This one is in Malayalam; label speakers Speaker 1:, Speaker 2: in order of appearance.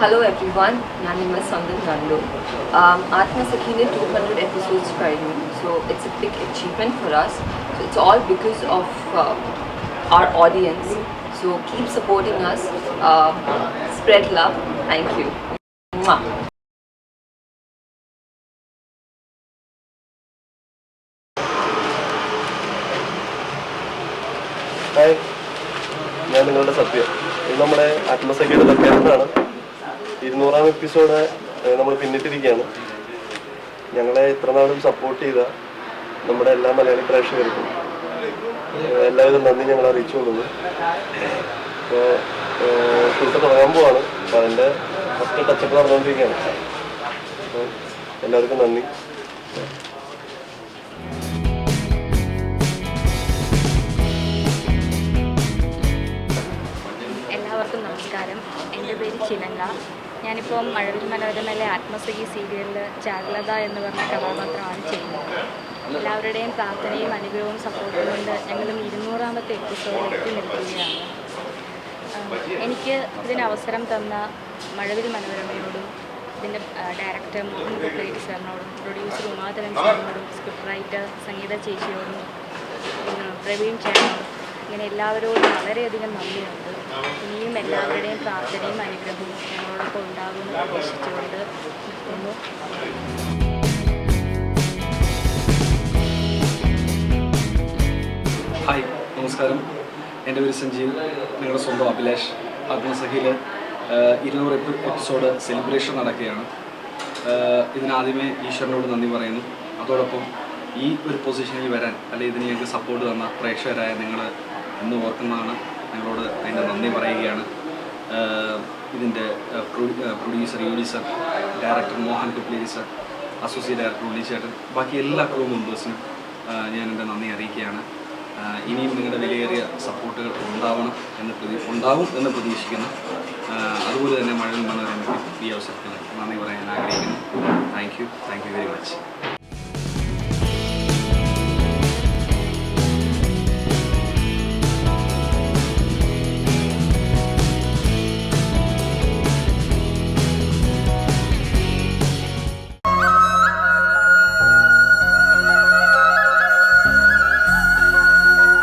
Speaker 1: ഹലോ എവ്രി വൺ ഞാൻ നിങ്ങളുടെ സ്വന്തം കണ്ടു ആത്മസഖീൻ്റെ ടു ഹൺഡ്രഡ് എപ്പിസോഡ്സ് കഴിഞ്ഞു so it's a big achievement for us so it's all because of our audience. So keep supporting us. Uh, spread love. Thank you. Mwah.
Speaker 2: Hi ഞാൻ നിങ്ങളുടെ സത്യം ഇത് നമ്മുടെ ആത്മസഖ്യയുടെ ലൊക്കേഷനാണ് ഇരുന്നൂറാം എപ്പിസോഡ് നമ്മൾ പിന്നിട്ടിരിക്കുകയാണ്. ഞങ്ങളെ ഇത്ര നാളും സപ്പോർട്ട് ചെയ്ത നമ്മുടെ എല്ലാ മലയാളി പ്രേക്ഷകർക്കും എല്ലാവരും നന്ദി ഞങ്ങൾ അറിയിച്ചു കൊള്ളുന്നു. അപ്പോൾ ഷൂട്ട് തുടങ്ങാൻ പോവാണ്. അപ്പോൾ അതിന്റെ ഫസ്റ്റ് ടച്ചപ്പ് നടന്നുകൊണ്ടിരിക്കുകയാണ്. എല്ലാവർക്കും നന്ദി.
Speaker 3: എല്ലാവർക്കും നമസ്കാരം. എന്റെ പേര് ചിനങ്ക. ഞാനിപ്പോൾ മഴവിൽ മനോരമയിലെ ആത്മസഖി സീരിയലിൽ ജാഗ്രത എന്ന് പറഞ്ഞ കഥാപാത്രമാണ് ചെയ്യുന്നത്. എല്ലാവരുടെയും പ്രാർത്ഥനയും അനുഗ്രഹവും സപ്പോർട്ടും കൊണ്ട് ഞങ്ങളും ഇരുന്നൂറാമത്തെ എപ്പിസോഡിൽ എത്തി നിൽക്കുകയാണ് എനിക്ക് ഇതിന് അവസരം തന്ന മഴവിൽ മനോരമയോടും ഇതിന്റെ ഡയറക്ടർ മോഹൻ കുട്ടേരി സാറിനോടും പ്രൊഡ്യൂസർ ഉമാതരൻ സാറിനോടും സ്ക്രിപ്റ്റ് റൈറ്റർ സംഗീത ചേച്ചിയോടും പ്രവീൺ ചേട്ടനോടും ഇങ്ങനെ എല്ലാവരോടും വളരെയധികം നന്ദിയുണ്ട്. ഇനിയും എല്ലാവരുടെയും പ്രാർത്ഥനയും അനുഗ്രഹവും ഞങ്ങളോടൊപ്പം ഉണ്ടാകുമെന്ന് പ്രതീക്ഷിച്ചുകൊണ്ട് നിൽക്കുന്നു.
Speaker 4: ഹായ് നമസ്കാരം. എന്റെ പേര് സഞ്ജീവ്. നിങ്ങളുടെ സ്വന്തം അഭിലാഷ്. ആത്മസഖിയിൽ ഇരുന്നൂറ് എപ്പി എപ്പിസോഡ് സെലിബ്രേഷൻ നടക്കുകയാണ്. ഇതിനാദ്യമേ ഈശ്വരനോട് നന്ദി പറയുന്നു. അതോടൊപ്പം ഈ ഒരു പൊസിഷനിൽ വരാൻ അല്ലെങ്കിൽ ഇതിന് ഞങ്ങൾക്ക് സപ്പോർട്ട് തന്ന പ്രേക്ഷകരായ നിങ്ങൾ ഇന്ന് ഓർക്കുന്നതാണ്. നിങ്ങളോട് അതിന്റെ നന്ദി പറയുകയാണ്. ഇതിന്റെ producer യൂഡിസർ sir director Mohan Kupleri sir associate director ഉള്ളിച്ചേട്ടൻ ചേട്ടൻ ബാക്കി എല്ലാ ക്രൂ മെമ്പേഴ്സിനും ഞാൻ എന്റെ നന്ദി അറിയിക്കുകയാണ്. ഇനിയും നിങ്ങളുടെ വിലയേറിയ സപ്പോർട്ടുകൾ ഉണ്ടാവണം എന്ന് പ്രതി ഉണ്ടാവും എന്ന് പ്രതീക്ഷിക്കുന്നു. അതുപോലെ തന്നെ മഴവിൽ മനോരമയ്ക്ക് ഈ അവസരത്തിൽ നന്ദി പറയാൻ ആഗ്രഹിക്കുന്നു. Thank you thank you very much